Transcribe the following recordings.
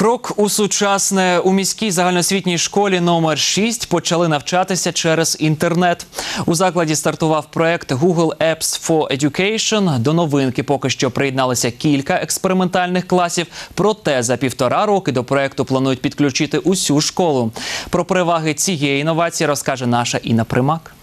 Крок у сучасне у міській загальноосвітній школі номер 6 почали навчатися через інтернет. У закладі стартував проект Google Apps for Education. До новинки поки що приєдналися кілька експериментальних класів. Проте за півтора роки до проекту планують підключити усю школу. Про переваги цієї інновації розкаже наша Інна Примак.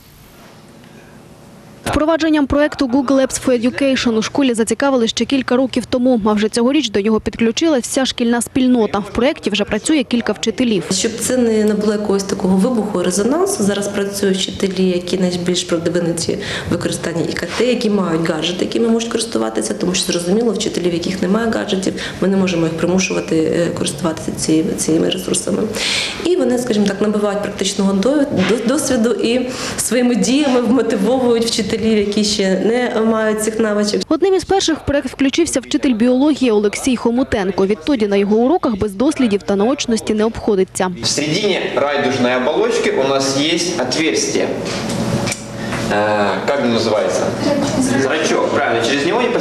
Впровадженням проекту Google Apps for Education у школі зацікавили ще кілька років тому. А вже цьогоріч до нього підключилась вся шкільна спільнота. В проєкті вже працює кілька вчителів. Щоб це не було якогось такого вибуху, резонансу. Зараз працюють вчителі, які найбільш продвинуті в використанні ІКТ, які мають гаджети, якими можуть користуватися, тому що зрозуміло, вчителів, яких немає гаджетів, ми не можемо їх примушувати е, користуватися цією- цими ресурсами. І вони, скажімо так, набувають практичного до- до- досвіду і своїми діями вмотивовують вчителів, які ще не мають цих навичок. Одним із перших в проект включився вчитель біології Олексій Хомутенко. Відтоді на його уроках без дослідів та наочності не обходиться. В середині райдужної оболочки у нас є отверстие. Э, Как называется?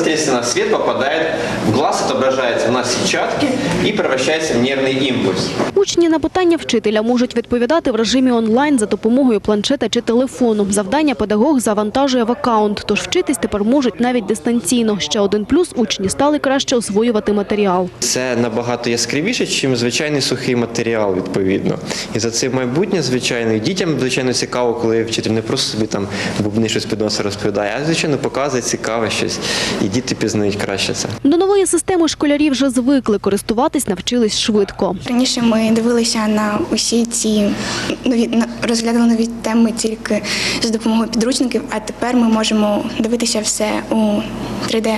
Непосредственно свет попадает в глаз, отображается на сетчатке и превращается в нервный импульс. Учні на питання вчителя можуть відповідати в режимі онлайн за допомогою планшета чи телефону. Завдання педагог завантажує в аккаунт, тож вчитись тепер можуть навіть дистанційно. Ще один плюс – учні стали краще освоювати матеріал. Це набагато яскравіше, ніж звичайний сухий матеріал, відповідно. І за це майбутнє, звичайно, і дітям, звичайно, цікаво, коли вчитель не просто собі там бубни щось під носа розповідає, а звичайно показує цікаве щось, і діти пізнають краще це. До нової системи школярі вже звикли, користуватись навчились швидко. Раніше ми дивилися на усі ці нові розглядали нові теми тільки з допомогою підручників, а тепер ми можемо дивитися все у 3D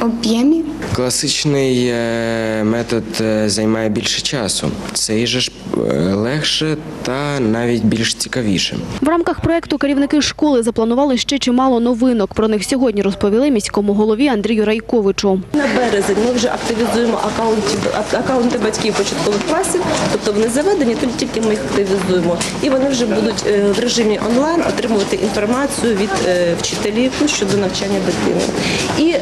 об'ємі. Класичний е, метод е, займає більше часу. Цей же ж е, легше та навіть більш цікавіше. В рамках проекту керівники школи запланували ще чимало новинок. Про них сьогодні розповіли міському голові Андрію Райковичу. На березень ми вже активізуємо акаунти, акаунти батьків початкових класів, тобто вони заведені, тут тільки ми їх активізуємо. І вони вже будуть в режимі онлайн отримувати інформацію від вчителів щодо навчання дитини. І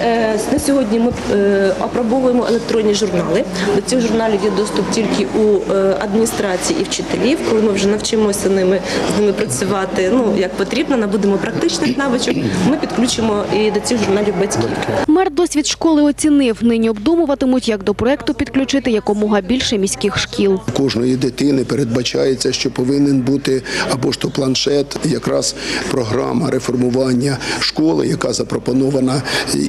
на сьогодні ми е, опробовуємо електронні журнали. До цих журналів є доступ тільки у е, адміністрації і вчителів. Коли ми вже навчимося ними з ними працювати ну як потрібно, набудемо практичних навичок. Ми підключимо і до цих журналів батьків. Мер досвід школи оцінив. Нині обдумуватимуть, як до проекту підключити якомога більше міських шкіл. Кожної дитини передбачається, що повинен бути або ж то планшет, якраз програма реформування школи, яка запропонована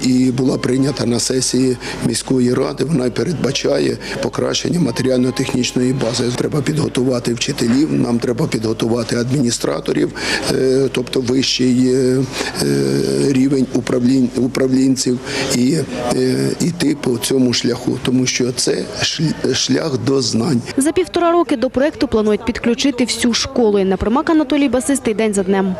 і була прийнята на сесії міської ради. Вона передбачає покращення матеріально-технічної бази. Треба підготувати вчителів, нам треба підготувати адміністраторів, е, тобто вищий е, е, рівень управлінців і йти іти по цьому шляху, тому що це шлях до знань. За півтора роки до проекту планують підключити всю школу. На Примак, Анатолій Басистий. День за днем.